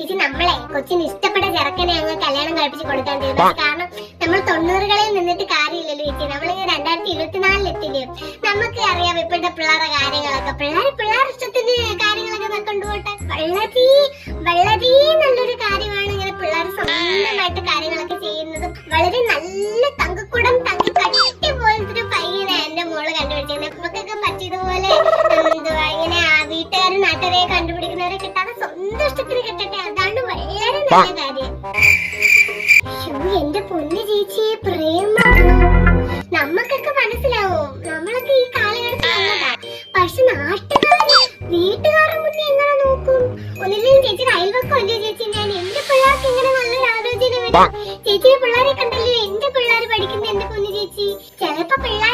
ചേച്ചി നമ്മളെ കൊച്ചിന് ഇഷ്ടപ്പെട്ട ചെറുക്കനെ അങ്ങ് കല്യാണം കഴിപ്പിച്ച് കൊടുക്കാൻ തീരുമാനിച്ചു കാരണം നമ്മൾ തൊണ്ണൂറുകളിൽ നിന്നിട്ട് കാര്യമില്ലല്ലോ ചേച്ചി. നമ്മളിങ്ങനെ രണ്ടായിരത്തി ഇരുപത്തിനാലിൽ എത്തില്ലേ? നമുക്ക് അറിയാം ഇപ്പോഴത്തെ പിള്ളേരുടെ കാര്യങ്ങളൊക്കെ. പിള്ളേർ പിള്ളേർ ഇഷ്ടത്തിന് കാര്യങ്ങളൊക്കെ കൊണ്ടുപോട്ടെ? വളരെ വളരെ നല്ലൊരു കാര്യമാണ് ഇങ്ങനെ പിള്ളേർ സ്വന്തമായിട്ട് കാര്യങ്ങളൊക്കെ ചെയ്യുന്നത്. വളരെ നല്ല തങ്കക്കുടം തങ്ക കട്ടി പോലത്തെ ഒരു പയ്യനെ എന്റെ മോൾ കണ്ടുപിടിച്ചിരുന്നത്. നമുക്കൊക്കെ പറ്റിയതുപോലെ കെട്ടരെ കണ്ടുപിടിക്കുന്നവരെ കിട്ടാതെ സ്വന്തം ഇഷ്ടത്തിന് അതാണ് വളരെ നല്ല കാര്യം. എന്റെ പൊന്നു ചേച്ചി പ്രേമാണോ നമ്മക്കൊക്കെ മനസ്സിലാവും. നമ്മളൊക്കെ ഈ കാലഘട്ടത്തിൽ പക്ഷെ നാട്ടുകാര് വീട്ടുകാരുടെ മുന്നേ എങ്ങനെ നോക്കും? ഒന്നില്ലെങ്കിൽ ചേച്ചി അയൽവക്കം അല്ലേ ചേച്ചി? ഞാൻ എന്റെ പിള്ളേർക്ക് എങ്ങനെ നല്ലൊരു ആലോചന വരും. ചേച്ചിയുടെ പിള്ളേരെ കണ്ടല്ലേ എന്റെ പിള്ളേർ പഠിക്കുന്ന എന്റെ പൊന്നു ചേച്ചി? ചിലപ്പോ പിള്ളേർ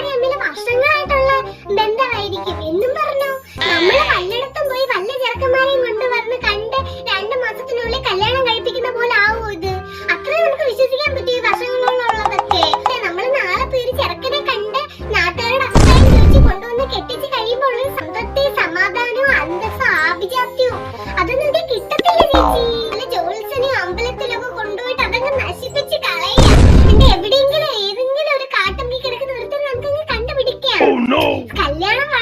no! ¡Calma!